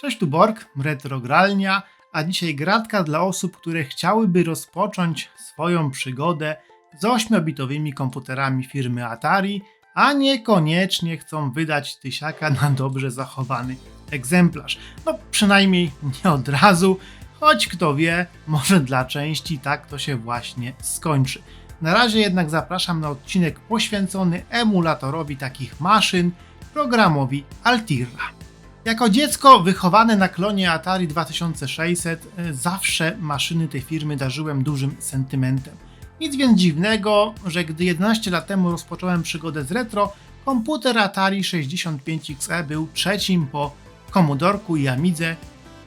Cześć tu Borg, Retrogralnia, a dzisiaj gratka dla osób, które chciałyby rozpocząć swoją przygodę z 8-bitowymi komputerami firmy Atari, a niekoniecznie chcą wydać tysiaka na dobrze zachowany egzemplarz. No przynajmniej nie od razu, choć kto wie, może dla części tak to się właśnie skończy. Na razie jednak zapraszam na odcinek poświęcony emulatorowi takich maszyn, programowi Altira. Jako dziecko wychowane na klonie Atari 2600, e, zawsze maszyny tej firmy darzyłem dużym sentymentem. Nic więc dziwnego, że gdy 11 lat temu rozpocząłem przygodę z retro, komputer Atari 65XE był trzecim po Commodorku i Amidze,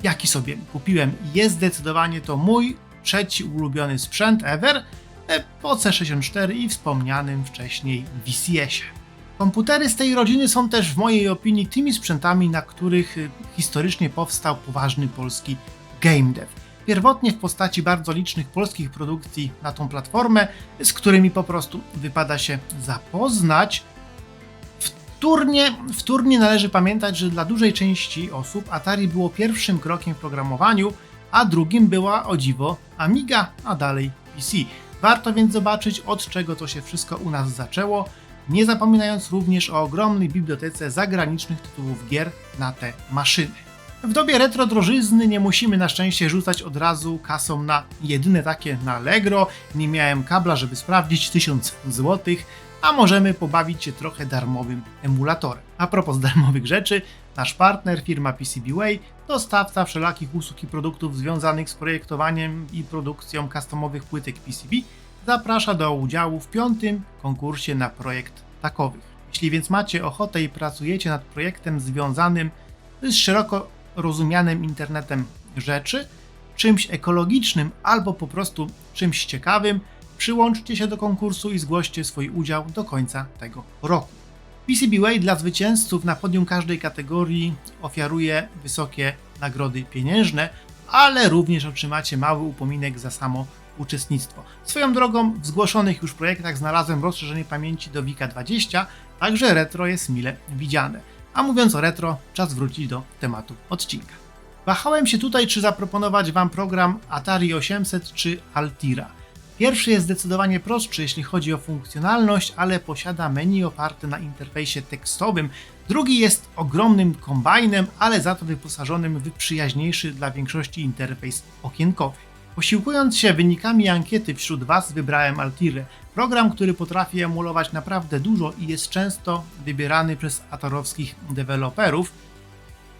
jaki sobie kupiłem. Jest zdecydowanie to mój trzeci ulubiony sprzęt ever, e, po C64 i wspomnianym wcześniej VCS-ie. Komputery z tej rodziny są też w mojej opinii tymi sprzętami, na których y, historycznie powstał poważny polski game dev. Pierwotnie w postaci bardzo licznych polskich produkcji na tą platformę, z którymi po prostu wypada się zapoznać. Wtórnie, wtórnie należy pamiętać, że dla dużej części osób Atari było pierwszym krokiem w programowaniu, a drugim była o dziwo Amiga, a dalej PC. Warto więc zobaczyć, od czego to się wszystko u nas zaczęło nie zapominając również o ogromnej bibliotece zagranicznych tytułów gier na te maszyny. W dobie retro drożyzny nie musimy na szczęście rzucać od razu kasą na jedyne takie na Allegro. Nie miałem kabla, żeby sprawdzić 1000 zł, a możemy pobawić się trochę darmowym emulatorem. A propos darmowych rzeczy, nasz partner, firma PCBWay, dostawca wszelakich usług i produktów związanych z projektowaniem i produkcją customowych płytek PCB, zaprasza do udziału w piątym konkursie na projekt takowych. Jeśli więc macie ochotę i pracujecie nad projektem związanym z szeroko rozumianym internetem rzeczy, czymś ekologicznym albo po prostu czymś ciekawym, przyłączcie się do konkursu i zgłoście swój udział do końca tego roku. PCBWay dla zwycięzców na podium każdej kategorii ofiaruje wysokie nagrody pieniężne, ale również otrzymacie mały upominek za samo uczestnictwo. Swoją drogą w zgłoszonych już projektach znalazłem rozszerzenie pamięci do Wika 20, także retro jest mile widziane. A mówiąc o retro, czas wrócić do tematu odcinka. Wahałem się tutaj, czy zaproponować Wam program Atari 800 czy Altira. Pierwszy jest zdecydowanie prostszy, jeśli chodzi o funkcjonalność, ale posiada menu oparte na interfejsie tekstowym. Drugi jest ogromnym kombajnem, ale za to wyposażonym w przyjaźniejszy dla większości interfejs okienkowy. Posiłkując się wynikami ankiety wśród Was wybrałem Altirę, program, który potrafi emulować naprawdę dużo i jest często wybierany przez atorowskich deweloperów,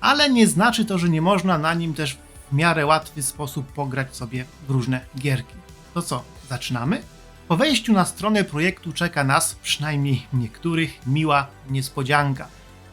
ale nie znaczy to, że nie można na nim też w miarę łatwy sposób pograć sobie w różne gierki. To co, zaczynamy? Po wejściu na stronę projektu czeka nas, przynajmniej niektórych, miła niespodzianka.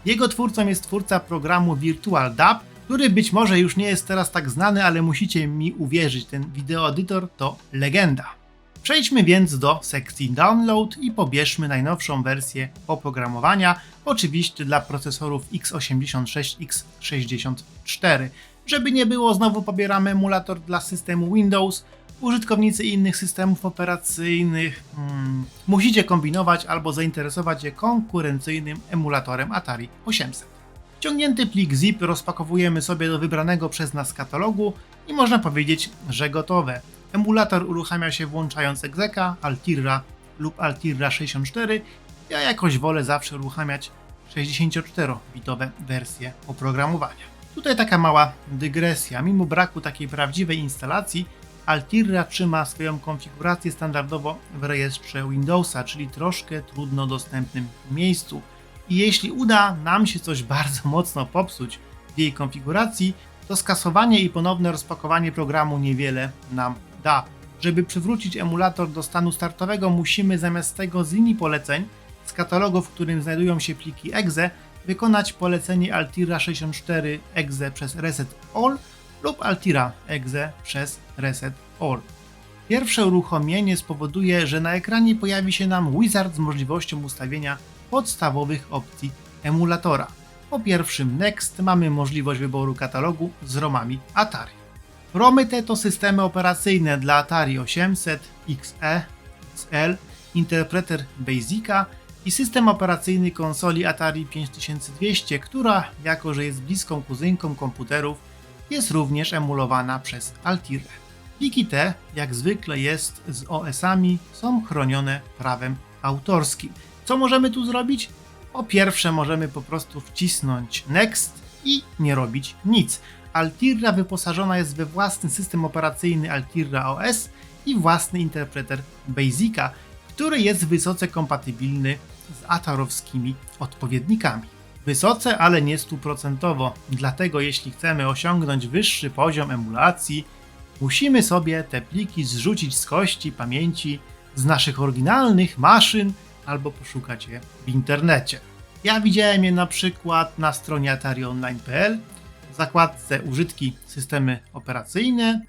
Jego twórcą jest twórca programu Virtual DAP, który być może już nie jest teraz tak znany, ale musicie mi uwierzyć, ten wideoedytor to legenda. Przejdźmy więc do sekcji Download i pobierzmy najnowszą wersję oprogramowania, oczywiście dla procesorów x86, x64. Żeby nie było, znowu pobieramy emulator dla systemu Windows. Użytkownicy innych systemów operacyjnych hmm, musicie kombinować albo zainteresować się konkurencyjnym emulatorem Atari 800. Wciągnięty plik zip rozpakowujemy sobie do wybranego przez nas katalogu i można powiedzieć, że gotowe. Emulator uruchamia się włączając egzeka, Altirra lub Altirra 64. Ja jakoś wolę zawsze uruchamiać 64-bitowe wersje oprogramowania. Tutaj taka mała dygresja. Mimo braku takiej prawdziwej instalacji, Altirra trzyma swoją konfigurację standardowo w rejestrze Windowsa, czyli troszkę trudno dostępnym miejscu. I jeśli uda nam się coś bardzo mocno popsuć w jej konfiguracji, to skasowanie i ponowne rozpakowanie programu niewiele nam da. Żeby przywrócić emulator do stanu startowego, musimy zamiast tego z linii poleceń z katalogu, w którym znajdują się pliki exe, wykonać polecenie Altira 64 exe przez reset all lub Altira exe przez reset all. Pierwsze uruchomienie spowoduje, że na ekranie pojawi się nam wizard z możliwością ustawienia podstawowych opcji emulatora. Po pierwszym Next mamy możliwość wyboru katalogu z ROMami Atari. ROMy te to systemy operacyjne dla Atari 800, XE, XL, Interpreter Basica, i system operacyjny konsoli Atari 5200, która, jako że jest bliską kuzynką komputerów, jest również emulowana przez Altirę. Pliki te, jak zwykle jest z OS-ami, są chronione prawem autorskim. Co możemy tu zrobić? Po pierwsze, możemy po prostu wcisnąć Next i nie robić nic. Altirra wyposażona jest we własny system operacyjny Altirra OS i własny interpreter Basica, który jest wysoce kompatybilny z atarowskimi odpowiednikami. Wysoce, ale nie stuprocentowo, dlatego jeśli chcemy osiągnąć wyższy poziom emulacji, musimy sobie te pliki zrzucić z kości pamięci z naszych oryginalnych maszyn albo poszukać je w internecie. Ja widziałem je na przykład na stronie atarionline.pl w zakładce użytki systemy operacyjne,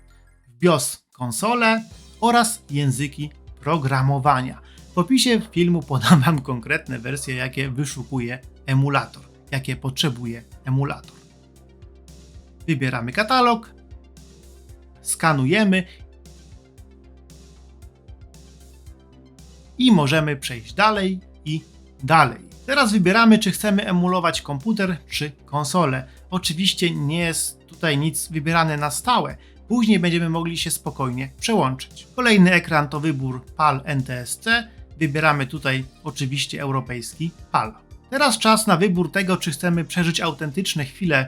w BIOS konsole oraz języki programowania. W opisie filmu podam Wam konkretne wersje, jakie wyszukuje emulator, jakie potrzebuje emulator. Wybieramy katalog, skanujemy i możemy przejść dalej i dalej. Teraz wybieramy, czy chcemy emulować komputer czy konsolę. Oczywiście nie jest tutaj nic wybierane na stałe. Później będziemy mogli się spokojnie przełączyć. Kolejny ekran to wybór PAL NTSC. Wybieramy tutaj oczywiście europejski PAL. Teraz czas na wybór tego, czy chcemy przeżyć autentyczne chwile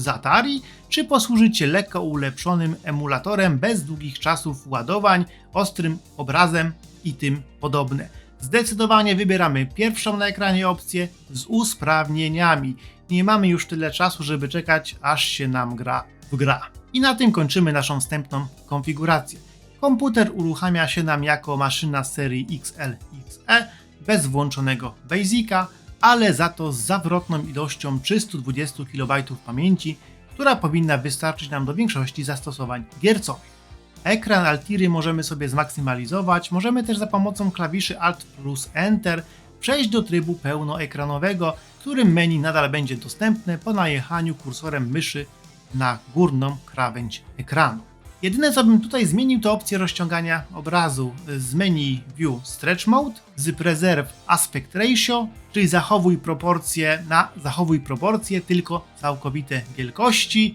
z Atari, czy posłużyć się lekko ulepszonym emulatorem bez długich czasów ładowań, ostrym obrazem i tym podobne. Zdecydowanie wybieramy pierwszą na ekranie opcję z usprawnieniami. Nie mamy już tyle czasu, żeby czekać, aż się nam gra w gra. I na tym kończymy naszą wstępną konfigurację. Komputer uruchamia się nam jako maszyna serii XL-XE bez włączonego Basica, ale za to z zawrotną ilością 320 KB pamięci, która powinna wystarczyć nam do większości zastosowań giercowych. Ekran Altiry możemy sobie zmaksymalizować, możemy też za pomocą klawiszy Alt plus Enter przejść do trybu pełnoekranowego, którym menu nadal będzie dostępne po najechaniu kursorem myszy na górną krawędź ekranu. Jedyne co bym tutaj zmienił to opcję rozciągania obrazu z menu View Stretch Mode, z Preserve Aspect Ratio, czyli zachowuj proporcje na zachowuj proporcje tylko całkowite wielkości,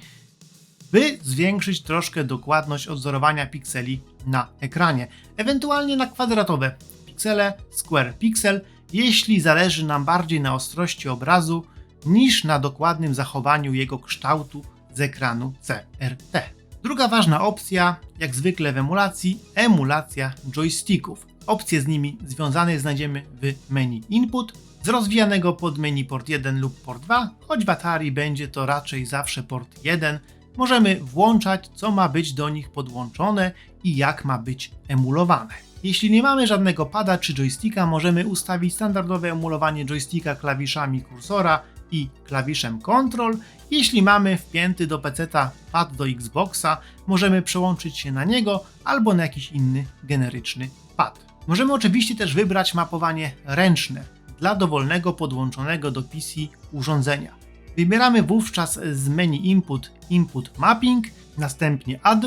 by zwiększyć troszkę dokładność odzorowania pikseli na ekranie, ewentualnie na kwadratowe piksele, square pixel, jeśli zależy nam bardziej na ostrości obrazu niż na dokładnym zachowaniu jego kształtu z ekranu CRT. Druga ważna opcja, jak zwykle w emulacji, emulacja joysticków. Opcje z nimi związane znajdziemy w menu Input, z rozwijanego pod menu port 1 lub port 2, choć w Atari będzie to raczej zawsze port 1, możemy włączać, co ma być do nich podłączone i jak ma być emulowane. Jeśli nie mamy żadnego pada czy joysticka, możemy ustawić standardowe emulowanie joysticka klawiszami kursora i klawiszem Ctrl. Jeśli mamy wpięty do PC-ta pad do Xboxa, możemy przełączyć się na niego albo na jakiś inny generyczny pad. Możemy oczywiście też wybrać mapowanie ręczne dla dowolnego podłączonego do PC urządzenia. Wybieramy wówczas z menu Input Input Mapping, następnie Add,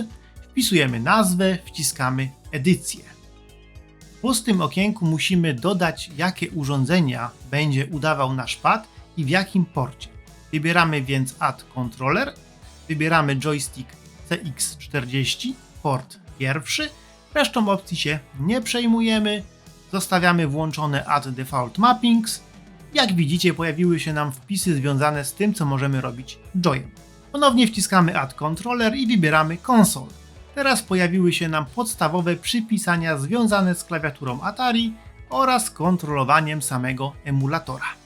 wpisujemy nazwę, wciskamy Edycję. W pustym okienku musimy dodać, jakie urządzenia będzie udawał nasz pad i w jakim porcie. Wybieramy więc Add Controller, wybieramy joystick CX40, port pierwszy, resztą opcji się nie przejmujemy, zostawiamy włączone Add Default Mappings. Jak widzicie pojawiły się nam wpisy związane z tym, co możemy robić joyem. Ponownie wciskamy Add Controller i wybieramy Console. Teraz pojawiły się nam podstawowe przypisania związane z klawiaturą Atari oraz kontrolowaniem samego emulatora.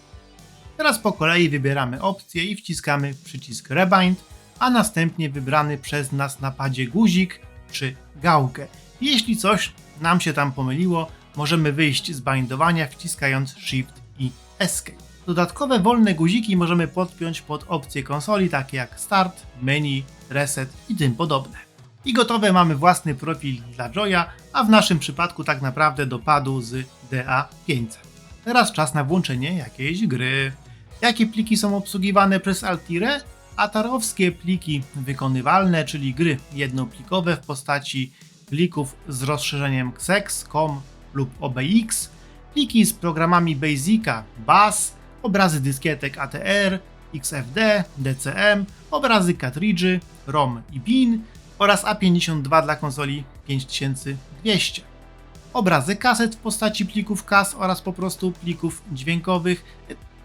Teraz po kolei wybieramy opcję i wciskamy przycisk Rebind, a następnie wybrany przez nas na padzie guzik czy gałkę. Jeśli coś nam się tam pomyliło, możemy wyjść z bindowania wciskając Shift i Escape. Dodatkowe wolne guziki możemy podpiąć pod opcje konsoli, takie jak Start, Menu, Reset i tym podobne. I gotowe mamy własny profil dla Joya, a w naszym przypadku tak naprawdę do padu z DA500. Teraz czas na włączenie jakiejś gry. Jakie pliki są obsługiwane przez Altire? Atarowskie pliki wykonywalne, czyli gry jednoplikowe w postaci plików z rozszerzeniem XEX, COM lub OBX, pliki z programami Basica, BAS, obrazy dyskietek ATR, XFD, DCM, obrazy kartridży, ROM i BIN oraz A52 dla konsoli 5200. Obrazy kaset w postaci plików CAS oraz po prostu plików dźwiękowych.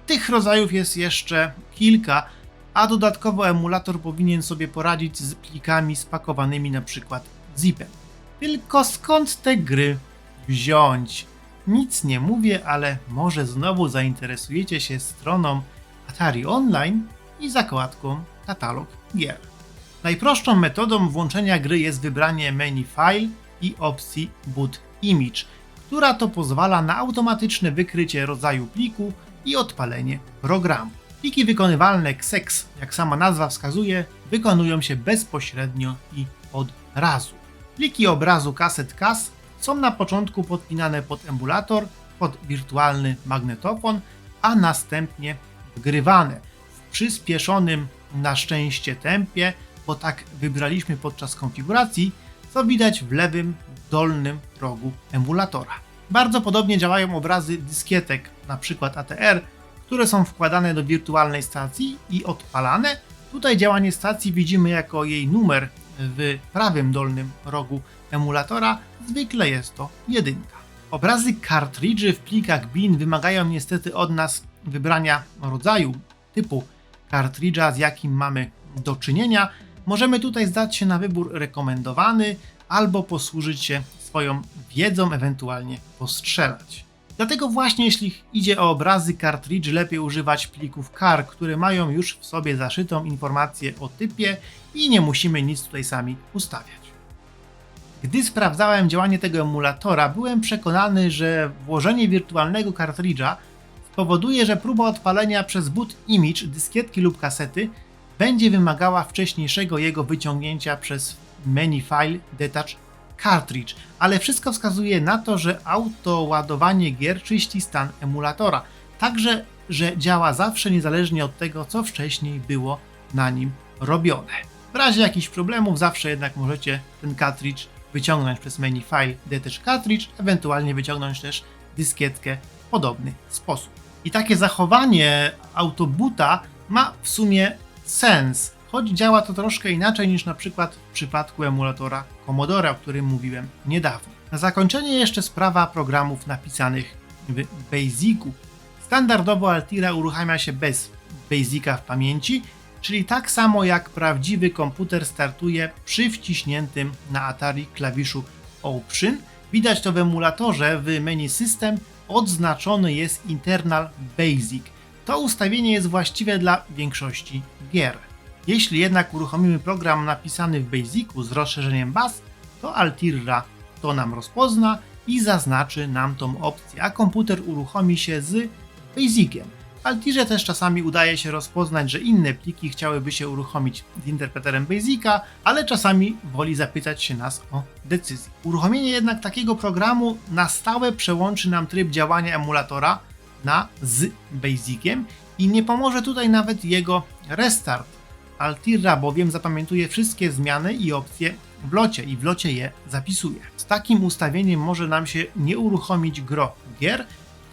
Tych rodzajów jest jeszcze kilka, a dodatkowo emulator powinien sobie poradzić z plikami spakowanymi przykład zipem. Tylko skąd te gry wziąć? Nic nie mówię, ale może znowu zainteresujecie się stroną Atari Online i zakładką katalog gier. Najprostszą metodą włączenia gry jest wybranie menu File i opcji Boot Image, która to pozwala na automatyczne wykrycie rodzaju pliku i odpalenie programu. Pliki wykonywalne XEX, jak sama nazwa wskazuje, wykonują się bezpośrednio i od razu. Pliki obrazu kaset CAS są na początku podpinane pod emulator, pod wirtualny magnetofon, a następnie wgrywane w przyspieszonym na szczęście tempie, bo tak wybraliśmy podczas konfiguracji, co widać w lewym dolnym rogu emulatora. Bardzo podobnie działają obrazy dyskietek, np. ATR, które są wkładane do wirtualnej stacji i odpalane. Tutaj działanie stacji widzimy jako jej numer w prawym dolnym rogu emulatora, zwykle jest to jedynka. Obrazy kartridży w plikach BIN wymagają niestety od nas wybrania rodzaju, typu kartridża, z jakim mamy do czynienia. Możemy tutaj zdać się na wybór rekomendowany albo posłużyć się swoją wiedzą, ewentualnie postrzelać. Dlatego właśnie jeśli idzie o obrazy kartridż, lepiej używać plików CAR, które mają już w sobie zaszytą informację o typie i nie musimy nic tutaj sami ustawiać. Gdy sprawdzałem działanie tego emulatora, byłem przekonany, że włożenie wirtualnego kartridża spowoduje, że próba odpalenia przez boot image dyskietki lub kasety będzie wymagała wcześniejszego jego wyciągnięcia przez menu file detach cartridge, ale wszystko wskazuje na to, że autoładowanie gier czyści stan emulatora, także że działa zawsze niezależnie od tego, co wcześniej było na nim robione. W razie jakichś problemów zawsze jednak możecie ten cartridge wyciągnąć przez menu file detach cartridge, ewentualnie wyciągnąć też dyskietkę w podobny sposób. I takie zachowanie autobuta ma w sumie sens, choć działa to troszkę inaczej niż na przykład w przypadku emulatora Commodore, o którym mówiłem niedawno. Na zakończenie jeszcze sprawa programów napisanych w Basicu. Standardowo Altira uruchamia się bez Basica w pamięci, czyli tak samo jak prawdziwy komputer startuje przy wciśniętym na Atari klawiszu Option. Widać to w emulatorze w menu System odznaczony jest Internal Basic. To ustawienie jest właściwe dla większości gier. Jeśli jednak uruchomimy program napisany w Basicu z rozszerzeniem BAS, to Altirra to nam rozpozna i zaznaczy nam tą opcję, a komputer uruchomi się z Basiciem. Altirze też czasami udaje się rozpoznać, że inne pliki chciałyby się uruchomić z interpreterem Basica, ale czasami woli zapytać się nas o decyzję. Uruchomienie jednak takiego programu na stałe przełączy nam tryb działania emulatora na z Basiciem i nie pomoże tutaj nawet jego restart. Altirra bowiem zapamiętuje wszystkie zmiany i opcje w locie i w locie je zapisuje. Z takim ustawieniem może nam się nie uruchomić gro gier,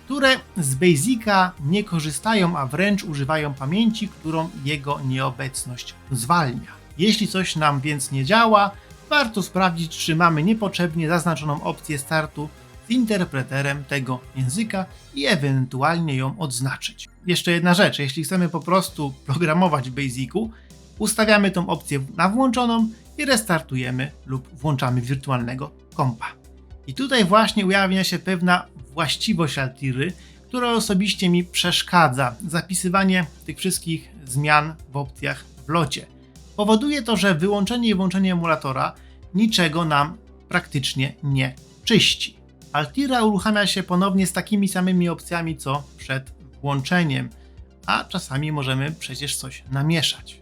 które z Basica nie korzystają, a wręcz używają pamięci, którą jego nieobecność zwalnia. Jeśli coś nam więc nie działa, warto sprawdzić, czy mamy niepotrzebnie zaznaczoną opcję startu z interpreterem tego języka i ewentualnie ją odznaczyć. Jeszcze jedna rzecz, jeśli chcemy po prostu programować w Basicu, ustawiamy tą opcję na włączoną i restartujemy lub włączamy wirtualnego kompa. I tutaj właśnie ujawnia się pewna właściwość Altiry, która osobiście mi przeszkadza. Zapisywanie tych wszystkich zmian w opcjach w locie. Powoduje to, że wyłączenie i włączenie emulatora niczego nam praktycznie nie czyści. Altira uruchamia się ponownie z takimi samymi opcjami co przed włączeniem, a czasami możemy przecież coś namieszać.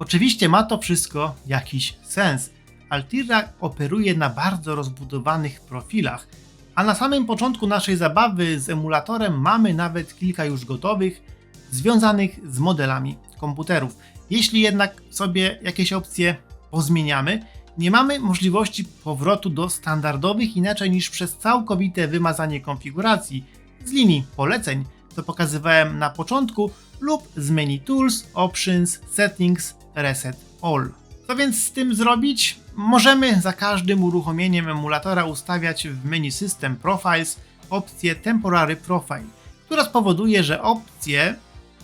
Oczywiście ma to wszystko jakiś sens. Altira operuje na bardzo rozbudowanych profilach, a na samym początku naszej zabawy z emulatorem mamy nawet kilka już gotowych, związanych z modelami komputerów. Jeśli jednak sobie jakieś opcje pozmieniamy, nie mamy możliwości powrotu do standardowych inaczej niż przez całkowite wymazanie konfiguracji, z linii poleceń, co pokazywałem na początku, lub z menu Tools, Options, Settings, Reset All. Co więc z tym zrobić? Możemy za każdym uruchomieniem emulatora ustawiać w menu System Profiles opcję Temporary Profile, która spowoduje, że opcje,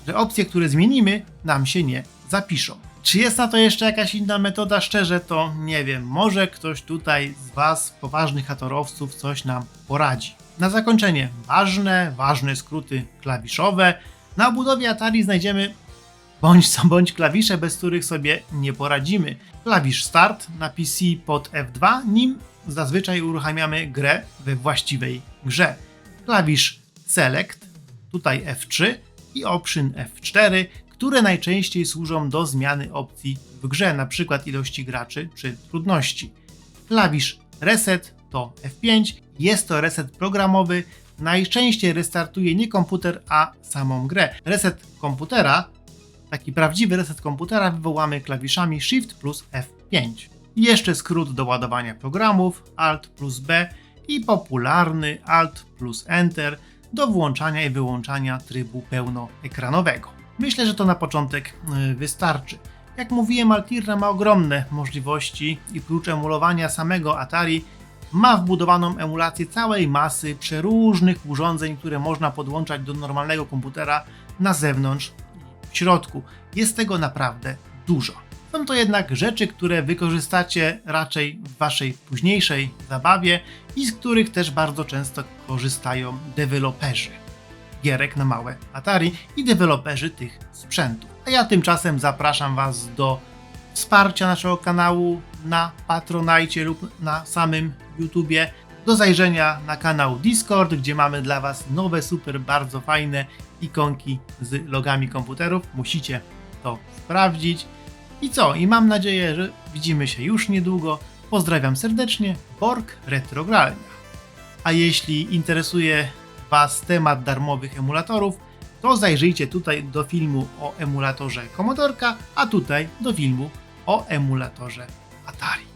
że opcje, które zmienimy, nam się nie zapiszą. Czy jest na to jeszcze jakaś inna metoda? Szczerze to nie wiem. Może ktoś tutaj z Was, poważnych hatorowców, coś nam poradzi. Na zakończenie ważne, ważne skróty klawiszowe. Na obudowie Atari znajdziemy bądź co bądź klawisze, bez których sobie nie poradzimy. Klawisz Start na PC pod F2, nim zazwyczaj uruchamiamy grę we właściwej grze. Klawisz Select, tutaj F3 i Option F4, które najczęściej służą do zmiany opcji w grze, np. ilości graczy czy trudności. Klawisz Reset to F5, jest to reset programowy, najczęściej restartuje nie komputer, a samą grę. Reset komputera, taki prawdziwy reset komputera wywołamy klawiszami Shift plus F5. I jeszcze skrót do ładowania programów Alt plus B i popularny Alt plus Enter do włączania i wyłączania trybu pełnoekranowego. Myślę, że to na początek y, wystarczy. Jak mówiłem, Altirra ma ogromne możliwości i prócz emulowania samego Atari ma wbudowaną emulację całej masy przeróżnych urządzeń, które można podłączać do normalnego komputera na zewnątrz w środku. Jest tego naprawdę dużo. Są to jednak rzeczy, które wykorzystacie raczej w waszej późniejszej zabawie i z których też bardzo często korzystają deweloperzy gierek na małe Atari i deweloperzy tych sprzętów. A ja tymczasem zapraszam Was do wsparcia naszego kanału na Patronite lub na samym YouTubie, do zajrzenia na kanał Discord, gdzie mamy dla Was nowe, super, bardzo fajne ikonki z logami komputerów. Musicie to sprawdzić. I co? I mam nadzieję, że widzimy się już niedługo. Pozdrawiam serdecznie, Borg Retrogralnia. A jeśli interesuje Was temat darmowych emulatorów, to zajrzyjcie tutaj do filmu o emulatorze Commodorka, a tutaj do filmu o emulatorze Atari.